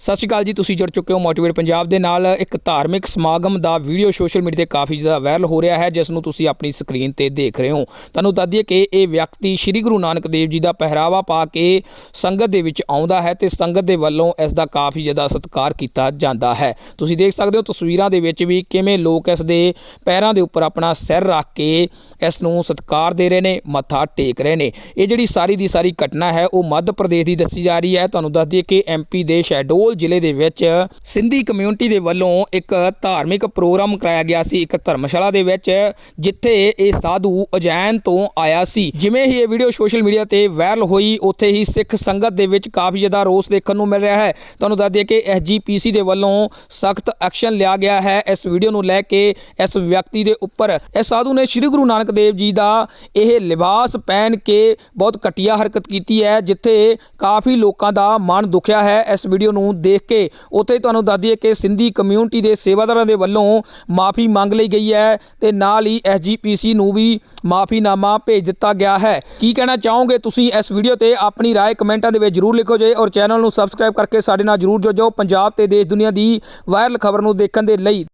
ਸਤਿ ਸ਼੍ਰੀ ਅਕਾਲ ਜੀ, ਤੁਸੀਂ ਜੁੜ ਚੁੱਕੇ ਹੋ ਮੋਟੀਵੇਟ ਪੰਜਾਬ ਦੇ ਨਾਲ। ਇੱਕ ਧਾਰਮਿਕ ਸਮਾਗਮ ਦਾ ਵੀਡੀਓ ਸੋਸ਼ਲ ਮੀਡੀਆ ਤੇ ਕਾਫੀ ਜ਼ਿਆਦਾ ਵਾਇਰਲ ਹੋ ਰਿਹਾ ਹੈ, ਜਿਸ ਨੂੰ ਤੁਸੀਂ ਆਪਣੀ ਸਕਰੀਨ ਤੇ ਦੇਖ ਰਹੇ ਹੋ। ਤੁਹਾਨੂੰ ਦੱਸ ਦਈਏ ਕਿ ਇਹ ਵਿਅਕਤੀ ਸ੍ਰੀ ਗੁਰੂ ਨਾਨਕ ਦੇਵ ਜੀ ਦਾ ਪਹਿਰਾਵਾ ਪਾ ਕੇ ਸੰਗਤ ਦੇ ਵਿੱਚ ਆਉਂਦਾ ਹੈ ਤੇ ਸੰਗਤ ਦੇ ਵੱਲੋਂ ਇਸ ਦਾ ਕਾਫੀ ਜ਼ਿਆਦਾ ਸਤਿਕਾਰ ਕੀਤਾ ਜਾਂਦਾ ਹੈ। ਤੁਸੀਂ ਦੇਖ ਸਕਦੇ ਹੋ ਤਸਵੀਰਾਂ ਦੇ ਵਿੱਚ ਵੀ ਕਿਵੇਂ ਲੋਕ ਇਸ ਦੇ ਪੈਰਾਂ ਦੇ ਉੱਪਰ ਆਪਣਾ ਸਿਰ ਰੱਖ ਕੇ ਇਸ ਨੂੰ ਸਤਿਕਾਰ ਦੇ ਰਹੇ ਨੇ, ਮੱਥਾ ਟੇਕ ਰਹੇ ਨੇ। ਇਹ ਜਿਹੜੀ ਸਾਰੀ ਦੀ ਸਾਰੀ ਘਟਨਾ ਹੈ, ਉਹ ਮੱਧ ਪ੍ਰਦੇਸ਼ ਦੀ ਦੱਸੀ ਜਾ ਰਹੀ ਹੈ। ਤੁਹਾਨੂੰ ਦੱਸ ਦਈਏ ਕਿ ਐਮਪੀ ਦੇ ਸ਼ੈਡੋਲ ਜ਼ਿਲ੍ਹੇ ਦੇ ਵਿੱਚ ਸਿੰਧੀ ਕਮਿਊਨਿਟੀ ਦੇ ਵੱਲੋਂ ਇੱਕ ਧਾਰਮਿਕ ਪ੍ਰੋਗਰਾਮ ਕਰਾਇਆ ਗਿਆ ਸੀ, ਇੱਕ ਧਰਮਸ਼ਾਲਾ ਦੇ ਵਿੱਚ, ਜਿੱਥੇ ਇਹ ਸਾਧੂ ਅਜੈਨ ਤੋਂ ਆਇਆ ਸੀ। ਜਿਵੇਂ ਹੀ ਇਹ ਵੀਡੀਓ ਸੋਸ਼ਲ ਮੀਡੀਆ ਤੇ ਵਾਇਰਲ ਹੋਈ, ਉੱਥੇ ਹੀ ਸਿੱਖ ਸੰਗਤ ਦੇ ਵਿੱਚ ਕਾਫੀ ਜ਼ਿਆਦਾ ਰੋਸ ਦੇਖਣ ਨੂੰ ਮਿਲ ਰਿਹਾ ਹੈ। ਤੁਹਾਨੂੰ ਦੱਸ ਦਈਏ ਕਿ ਐਸਜੀਪੀਸੀ ਦੇ ਵੱਲੋਂ ਸਖਤ ਐਕਸ਼ਨ ਲਿਆ ਗਿਆ ਹੈ। ਇਸ ਵੀਡੀਓ ਨੂੰ ਲੈ ਕੇ ਇਸ ਵਿਅਕਤੀ ਦੇ ਉੱਪਰ, ਇਸ ਸਾਧੂ ਨੇ ਸ੍ਰੀ ਗੁਰੂ ਨਾਨਕ ਦੇਵ ਜੀ ਦਾ ਇਹ ਲਿਬਾਸ ਪਹਿਨ ਕੇ ਬਹੁਤ ਘਟੀਆ ਹਰਕਤ ਕੀਤੀ ਹੈ, ਜਿੱਥੇ ਕਾਫੀ ਲੋਕਾਂ ਦਾ ਮਨ ਦੁਖਿਆ ਹੈ। ਇਸ ਵੀਡੀਓ ਨੂੰ ਦੇਖ ਕੇ ਉੱਥੇ ਤੁਹਾਨੂੰ ਦੱਸ ਦਈਏ ਕਿ ਸਿੰਧੀ ਕਮਿਊਨਿਟੀ ਦੇ ਸੇਵਾਦਾਰਾਂ ਦੇ ਵੱਲੋਂ ਮਾਫੀ ਮੰਗ ਲਈ ਗਈ ਹੈ ਤੇ ਨਾਲ ਹੀ ਐਸਜੀਪੀਸੀ ਨੂੰ ਵੀ ਮਾਫੀਨਾਮਾ ਭੇਜ ਦਿੱਤਾ ਗਿਆ ਹੈ ਕੀ ਕਹਿਣਾ ਚਾਹੋਗੇ ਤੁਸੀਂ ਇਸ ਵੀਡੀਓ ਤੇ ਆਪਣੀ رائے ਕਮੈਂਟਾਂ ਦੇ ਵਿੱਚ ਜਰੂਰ ਲਿਖੋ ਜੇ ਔਰ ਚੈਨਲ ਨੂੰ ਸਬਸਕ੍ਰਾਈਬ ਕਰਕੇ ਸਾਡੇ ਨਾਲ ਜਰੂਰ ਜੁੜ ਜਾਓ ਪੰਜਾਬ ਤੇ ਦੇਸ਼ ਦੁਨੀਆ ਦੀ ਵਾਇਰਲ ਖਬਰ ਨੂੰ ਦੇਖਣ ਦੇ ਲਈ